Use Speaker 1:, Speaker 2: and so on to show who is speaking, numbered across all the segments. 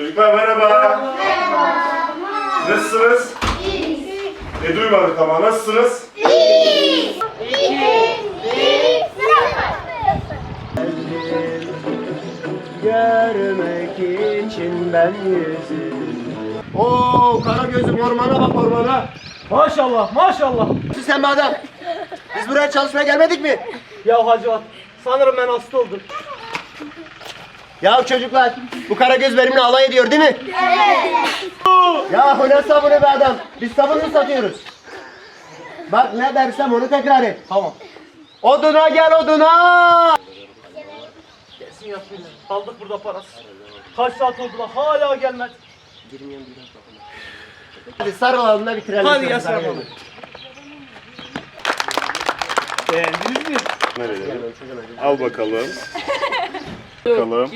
Speaker 1: Çocuklar merhaba. Nasılsınız? Ne duymadık ama nasılsınız?
Speaker 2: Görmek için ben yüzü. Oo kara gözüm ormana bak ormana.
Speaker 3: Maşallah maşallah.
Speaker 2: Sen be adam. Biz buraya çalışmaya gelmedik mi?
Speaker 3: Ya Hacivat sanırım ben hasta oldum.
Speaker 2: Ya çocuklar bu kara göz benimle alay ediyor değil mi? Ya ne sabunu be adam? Biz sabun mu satıyoruz? Bak ne dersem onu tekrar et.
Speaker 3: Tamam.
Speaker 2: Oduna gel oduna.
Speaker 3: Kesin yapmayın. Kaldık burada parasız. Kaç saat oldu lan hala gelmedi.
Speaker 2: Hadi sarılalım da bitirelim.
Speaker 3: Hadi ya
Speaker 2: sarı
Speaker 3: sarılalım. Beğendiniz mi?
Speaker 1: Nereye? Al bakalım. Bakalım.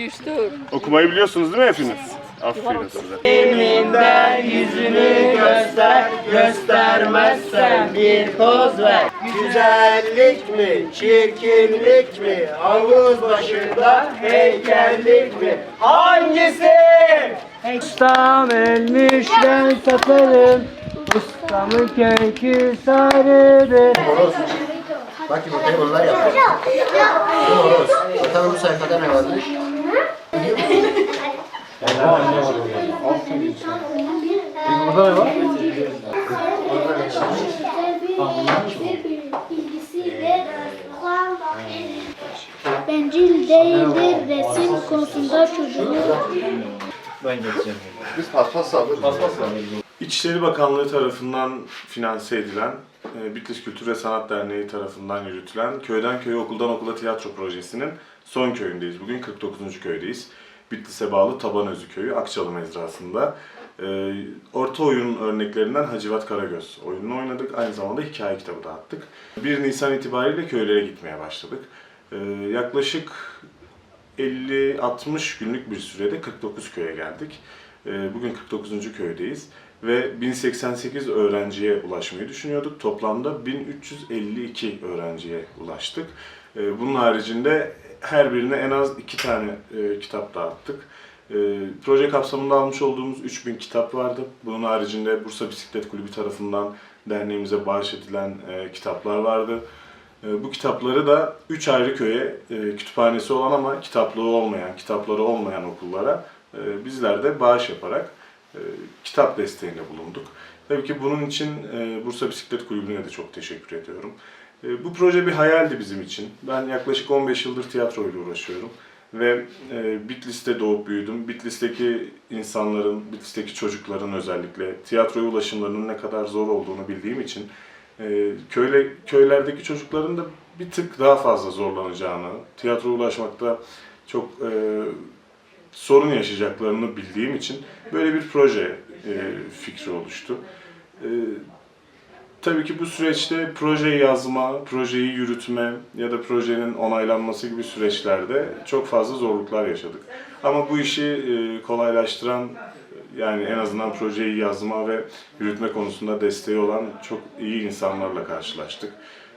Speaker 1: Okumayı biliyorsunuz değil mi hepiniz? Aferin size.
Speaker 2: Elimden yüzünü göster, göstermezsen bir poz ver. Güzellik mi, çirkinlik mi, havuz başında heykellik mi? Hangisi?
Speaker 3: Ustam ölmüş ben satarım. Ustamın kökü sarıdır.
Speaker 2: Bak bakayım onlar yapmış. Horoz. Bakalım bu sayfada ne varmış?
Speaker 4: Bencil değildir resim konusunda çocuğu
Speaker 2: Biz paspas saldık.
Speaker 1: İçişleri Bakanlığı tarafından finanse edilen, Bitlis Kültür ve Sanat Derneği tarafından yürütülen Köyden Köye Okuldan Okula Tiyatro Projesi'nin son köyündeyiz. Bugün 49. köydeyiz. Bitlis'e bağlı Tabanözü Köyü, Akçalı Mezrası'nda. E, Orta oyun örneklerinden Hacivat Karagöz oyununu oynadık. Aynı zamanda hikaye kitabı dağıttık. 1 Nisan itibariyle köylere gitmeye başladık. E, Yaklaşık 50-60 günlük bir sürede 49 köye geldik. Ee, Bugün 49. köydeyiz ve 1088 öğrenciye ulaşmayı düşünüyorduk. Toplamda 1352 öğrenciye ulaştık. Ee, Bunun haricinde her birine en az iki tane e, kitap dağıttık. Ee, Proje kapsamında almış olduğumuz 3000 kitap vardı. Bunun haricinde Bursa Bisiklet Kulübü tarafından derneğimize bağış edilen e, kitaplar vardı. E, Bu kitapları da üç ayrı köye e, kütüphanesi olan ama kitaplığı olmayan, kitapları olmayan okullara bizler de bağış yaparak kitap desteğinde bulunduk. Tabii ki bunun için e, Bursa Bisiklet Kulübü'ne de çok teşekkür ediyorum. E, Bu proje bir hayaldi bizim için. Ben yaklaşık 15 yıldır tiyatroyla uğraşıyorum. Ve e, Bitlis'te doğup büyüdüm. Bitlis'teki insanların, Bitlis'teki çocukların özellikle tiyatroya ulaşımlarının ne kadar zor olduğunu bildiğim için e, köyle, köylerdeki çocukların da bir tık daha fazla zorlanacağını, tiyatroya ulaşmakta çok e, sorun yaşayacaklarını bildiğim için böyle bir proje e, fikri oluştu. E, tabii ki bu süreçte proje yazma, projeyi yürütme ya da projenin onaylanması gibi süreçlerde çok fazla zorluklar yaşadık. Ama bu işi e, kolaylaştıran yani en azından projeyi yazma ve yürütme konusunda desteği olan çok iyi insanlarla karşılaştık.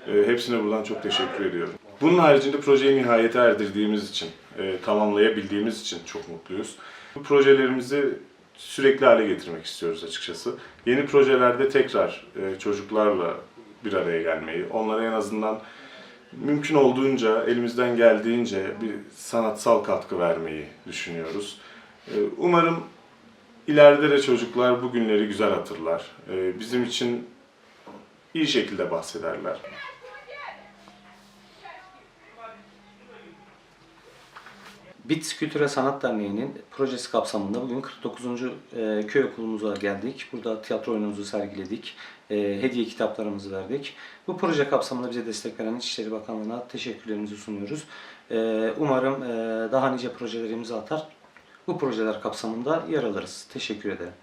Speaker 1: E, Hepsine buradan çok teşekkür ediyorum. Bunun haricinde projeyi nihayete erdirdiğimiz için, e, tamamlayabildiğimiz için çok mutluyuz. Bu projelerimizi sürekli hale getirmek istiyoruz açıkçası. Yeni projelerde tekrar e, çocuklarla bir araya gelmeyi, onlara en azından mümkün olduğunca, elimizden geldiğince bir sanatsal katkı vermeyi düşünüyoruz. E, Umarım ileride de çocuklar bu günleri güzel hatırlar. E, Bizim için iyi şekilde bahsederler.
Speaker 5: BITS Kültür Sanat Derneği'nin projesi kapsamında bugün 49. e, köy okulumuza geldik. Burada tiyatro oyunumuzu sergiledik. E, hediye kitaplarımızı verdik. Bu proje kapsamında bize destek veren İçişleri Bakanlığı'na teşekkürlerimizi sunuyoruz. E, umarım daha nice projelerimizi atar. Bu projeler kapsamında yer alırız. Teşekkür ederim.